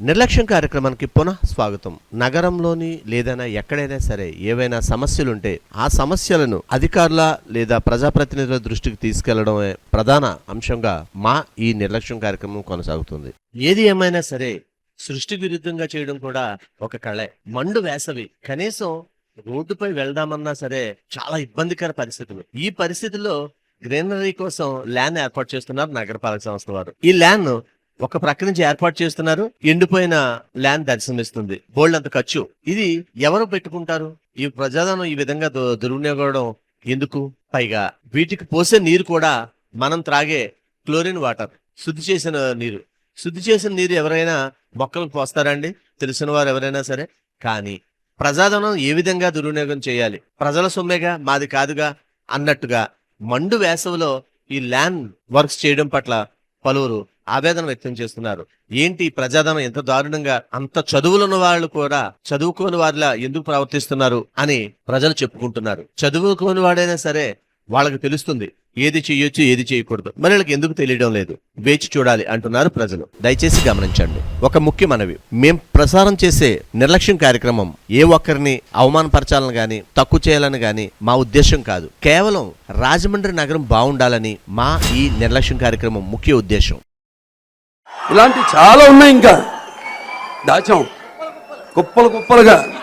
నిర్లక్ష్యం కార్యక్రమానికి పునః స్వాగతం. నగరంలోని లేదైనా ఎక్కడైనా సరే ఏవైనా సమస్యలుంటే ఆ సమస్యలను అధికారుల లేదా ప్రజాప్రతినిధుల దృష్టికి తీసుకెళ్ళడమే ప్రధాన అంశంగా మా ఈ నిర్లక్ష్యం కార్యక్రమం కొనసాగుతుంది. ఏది ఏమైనా సరే సృష్టి విరుద్ధంగా చేయడం కూడా ఒక కళే. మండు వేసవి. కనీసం రోడ్డుపై వెళ్దామన్నా సరే చాలా ఇబ్బందికర పరిస్థితులు. ఈ పరిస్థితుల్లో గ్రీనరీ కోసం ల్యాన్ ఏర్పాటు చేస్తున్నారు నగరపాలక సంస్థ వారు. ఈ ల్యాన్ ఒక ప్రక్క నుంచి ఏర్పాటు చేస్తున్నారు. ఎండిపోయిన ల్యాండ్ దర్శనమిస్తుంది. బోల్డ్ అంత ఖర్చు. ఇది ఎవరు పెట్టుకుంటారు? ఈ ప్రజాధనం ఈ విధంగా దు- దుర్వినియోగం ఎందుకు? పైగా వీటికి పోసే నీరు కూడా మనం త్రాగే క్లోరిన్ వాటర్ శుద్ధి చేసిన నీరు. శుద్ధి చేసిన నీరు ఎవరైనా మొక్కలకు పోస్తారండి తెలిసిన వారు ఎవరైనా సరే? కానీ ప్రజాధనం ఏ విధంగా దుర్వినియోగం చేయాలి? ప్రజల సొమ్మేగా? మాది కాదుగా? అన్నట్టుగా మండు వేసవిలో ఈ ల్యాండ్ వర్క్స్ చేయడం పట్ల పలువురు ఆవేదన వ్యక్తం చేస్తున్నారు. ఏంటి ప్రజాధనం ఎంత దారుణంగా అంత చదువులున్న వాళ్ళు కూడా చదువుకోని వారిలా ఎందుకు ప్రవర్తిస్తున్నారు అని ప్రజలు చెప్పుకుంటున్నారు. చదువుకోని వాడైనా సరే వాళ్ళకి తెలుస్తుంది. ఏది చేయొచ్చు ఏది చేయకూడదు మరి వీళ్ళకి ఎందుకు తెలియడం లేదు? వేచి చూడాలి అంటున్నారు ప్రజలు. దయచేసి గమనించండి. ఒక ముఖ్య మనవి. మేం ప్రసారం చేసే నిర్లక్ష్యం కార్యక్రమం ఏ ఒక్కరిని అవమానపరచాలని గాని తక్కువ చేయాలని గాని మా ఉద్దేశం కాదు. కేవలం రాజమండ్రి నగరం బాగుండాలని మా ఈ నిర్లక్ష్యం కార్యక్రమం ముఖ్య ఉద్దేశం. ఇలాంటి చాలా ఉన్నాయి ఇంకా. దాచాం. కుప్పలు కుప్పలుగా.